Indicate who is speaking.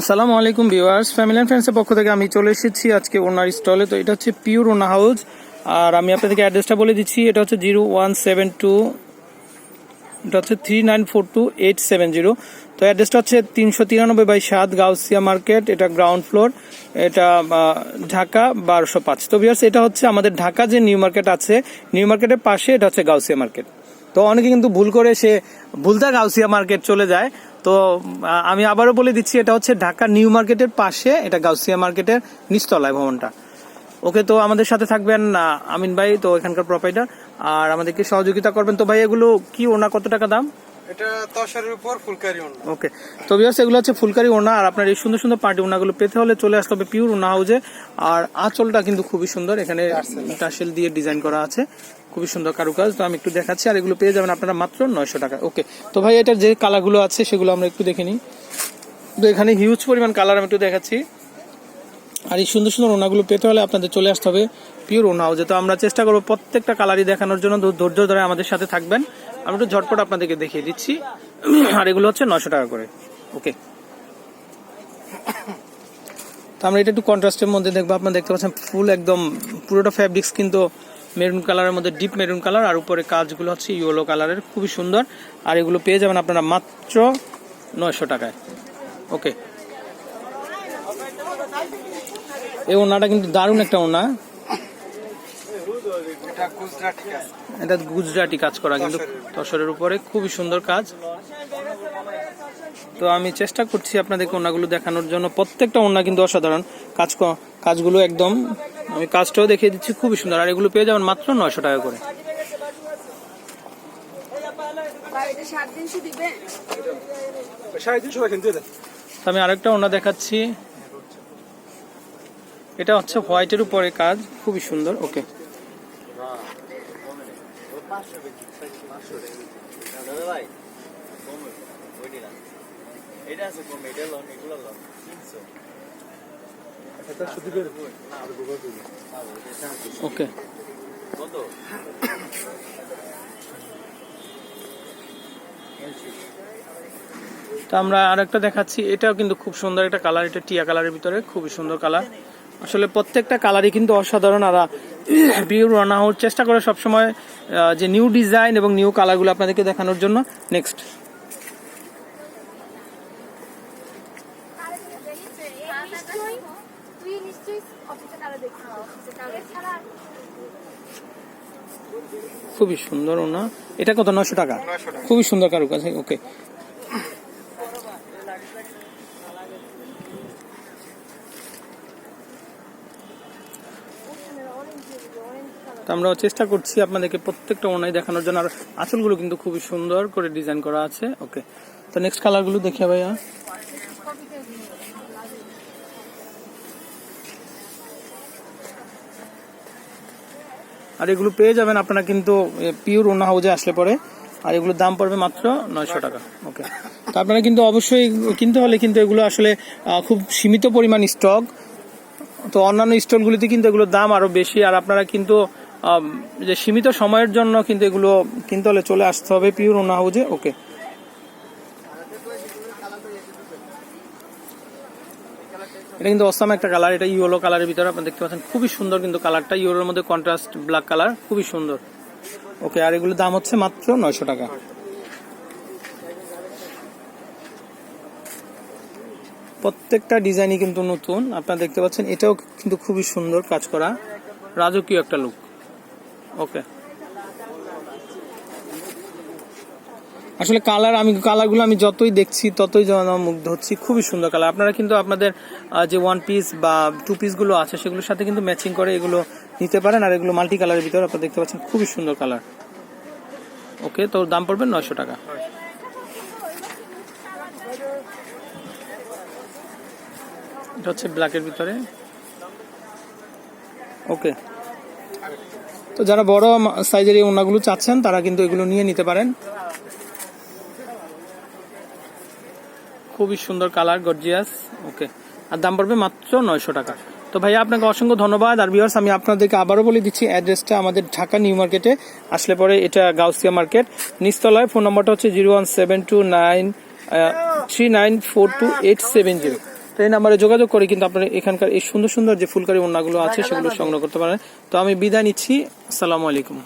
Speaker 1: আসসালামু আলাইকুম viewers, family and ফ্রেন্ডসের পক্ষ থেকে আমি চলে এসেছি আজকে ওনার স্টলে। তো এটা হচ্ছে পিওর ওনা হাউস। আর আমি আপনাদেরকে অ্যাড্রেসটা বলে দিচ্ছি, এটা হচ্ছে জিরো ওয়ান সেভেন টু, এটা হচ্ছে three nine four two eight seven zero. তো অ্যাড্রেসটা হচ্ছে তিনশো তিরানব্বই বাই সাত গাউসিয়া মার্কেট, এটা গ্রাউন্ড ফ্লোর, এটা ঢাকা বারোশো পাঁচ। তো ভিউয়ার্স, এটা হচ্ছে আমাদের ঢাকা যে নিউ মার্কেট আছে, নিউ মার্কেটের পাশে এটা হচ্ছে গাউসিয়া মার্কেট। তো অনেকে কিন্তু ভুল করে সে ভুলতা গাউসিয়া মার্কেট চলে যায়। তো আমি আবারও বলে দিচ্ছি, এটা হচ্ছে ঢাকা নিউ মার্কেটের পাশে, এটা গাউসিয়া মার্কেটের নিচতলায় ভবনটা। ওকে, তো আমাদের সাথে থাকবেন আমিন ভাই, তো এখানকার প্রোপাইটার আর আমাদেরকে সহযোগিতা করবেন। তো ভাই, এগুলো কি, ওনা কত টাকা দাম?
Speaker 2: এটা তশারের উপর ফুলকারি
Speaker 1: ওকে। তো বিয়ার্স এগুলো হচ্ছে ফুলকারি ওনা আর আপনার এই সুন্দর সুন্দর পার্টি ওনাগুলো পেতে হলে চলে আসতে হবে পিওর ওনা হাউজে। আর আঁচলটা কিন্তু খুবই সুন্দর এখানে টাসেল দিয়ে ডিজাইন করা আছে খুবই সুন্দর কারুকাজ। তো আমি একটু দেখাচ্ছি আর এগুলো পেয়ে যাবেন আপনারা মাত্র নয়শো টাকা। ওকে তো ভাই এটার যে কালারগুলো আছে সেগুলো আমরা একটু দেখে নিই। তো এখানে হিউজ পরিমাণ কালার আমি একটু দেখাচ্ছি। আর এই সুন্দর সুন্দর ওনাগুলো পেতে হলে আপনাদের চলে আসতে হবে পিওর ওনা হাউজে। তো আমরা চেষ্টা করব প্রত্যেকটা কালারই দেখানোর জন্য ধৈর্য ধরে আমাদের সাথে থাকবেন। আমি একটু ঝটপট আপনাদেরকে দেখিয়ে দিচ্ছি। আর এগুলো হচ্ছে নশো টাকা করে। ওকে তো আমরা এটা একটু কন্ট্রাস্টের মধ্যে দেখব। আপনারা দেখতে পাচ্ছেন ফুল একদম পুরোটা ফ্যাব্রিক্স কিন্তু মেরুন কালারের মধ্যে ডিপ মেরুন কালার আর উপরে কাজগুলো হচ্ছে ইয়েলো কালারের খুবই সুন্দর। আর এগুলো পেয়ে যাবেন আপনারা মাত্র নয়শো টাকায়। ওকে এই ওনাটা কিন্তু দারুণ একটা ওনা।
Speaker 2: এটা গুজরাটি কাজ
Speaker 1: এটা গুজরাটি কাজ করা কিন্তু তসরের উপরে। খুবই সুন্দর কাজ। তো আমি চেষ্টা করছি আপনাদেরকে ওনাগুলো দেখানোর জন্য। প্রত্যেকটা ওনা কিন্তু অসাধারণ। কাজ ক- কাজগুলো একদম আমি কাজটাও দেখিয়ে দিচ্ছি খুবই সুন্দর। আর এগুলো পেয়ে যাবেন মাত্র নয়শো টাকা করে। আমি আরেকটা ওনা দেখাচ্ছি। এটা হচ্ছে হোয়াইটের উপরে কাজ খুবই সুন্দর। ওকে। ওকে। তো আমরা আরেকটা দেখাচ্ছি। এটাও কিন্তু খুব সুন্দর একটা কালার এটা টিয়া কালারের ভিতরে, খুবই সুন্দর কালার আসলে প্রত্যেকটা কালারই কিন্তু অসাধারণ, আর বিউর রান্না হওয়ার চেষ্টা করে সবসময় যে নিউ ডিজাইন এবং নিউ কালারগুলো আপনাদেরকে দেখানোর জন্য। নেক্সট খুবই সুন্দর ওনা। এটা কত? নশো টাকা।
Speaker 2: 900 টাকা।
Speaker 1: খুবই সুন্দর কারুকাজ। ওকে তো আমরা চেষ্টা করছি আপনাদেরকে প্রত্যেকটা ওনাই দেখানোর জন্য। আর আঁচলগুলো কিন্তু খুবই সুন্দর করে ডিজাইন করা আছে। ওকে তো নেক্সট কালারগুলো দেখে ভাইয়া। আর এগুলো পেয়ে যাবেন আপনারা কিন্তু পিওর ওনা হাউজে আসলে পরে। আর এগুলোর দাম পড়বে মাত্র নয়শো টাকা। ওকে তো আপনারা কিন্তু অবশ্যই কিনতে হলে কিন্তু এগুলো আসলে খুব সীমিত পরিমাণ স্টক তো অন্যান্য স্টলগুলিতে কিন্তু এগুলোর দাম আরও বেশি। আর আপনারা কিন্তু যে সীমিত সময়ের জন্য কিন্তু এগুলো কিনতে হলে চলে আসতে হবে পিওর ওনা হাউজে, ওকে। এটা কিন্তু অসাম একটা কালার, এটা ইয়েলো কালারের ভিতরে আপনি দেখতে পাচ্ছেন। খুবই সুন্দর কিন্তু কালারটা, ইয়েলোর মধ্যে কন্ট্রাস্ট ব্ল্যাক কালার, খুবই সুন্দর। ওকে, আর এগুলোর দাম হচ্ছে মাত্র নয়শো টাকা। প্রত্যেকটা ডিজাইনই কিন্তু নতুন, আপনারা দেখতে পাচ্ছেন, এটাও কিন্তু খুবই সুন্দর কাজ করা, রাজকীয় একটা লুক ওকে আসলে কালার আমি, কালারগুলো আমি যতই দেখছি, ততই মুগ্ধ হচ্ছি খুবই সুন্দর কালার। আপনারা কিন্তু আপনাদের যে ওয়ান পিস বা টু পিসগুলো আছে, সেগুলোর সাথে কিন্তু ম্যাচিং করে এগুলো নিতে পারেন। আর এগুলো মাল্টি কালারের ভিতরে আপনারা দেখতে পাচ্ছেন, খুবই সুন্দর কালার। ওকে তো দাম পড়বে নয়শো টাকা। এটা হচ্ছে ব্ল্যাকের ভিতরে। ওকে তো যারা বড় সাইজের এই ওনাগুলো চাচ্ছেন, তারা কিন্তু এগুলো নিয়ে নিতে পারেন। খুবই সুন্দর কালার, গর্জিয়াস। ওকে, আর দাম পড়বে মাত্র নয়শো টাকা। তো ভাইয়া, আপনাকে অসংখ্য ধন্যবাদ। আর ভিউয়ার্স আমি আপনাদেরকে আবারও বলে দিচ্ছি, অ্যাড্রেসটা আমাদের ঢাকা নিউ মার্কেটে। আসলে পরে এটা গাউসিয়া মার্কেট। নিচতলায় ফোন নম্বরটা হচ্ছে zero one seven two nine three nine four two eight seven zero. এই নাম্বারে যোগাযোগ করে কিন্তু আপনারা এখানকার এই সুন্দর সুন্দর যে ফুলকারি অন্যগুলো আছে সেগুলো সংগ্রহ করতে পারেন। তো আমি বিদায় নিচ্ছি। আসসালামু আলাইকুম।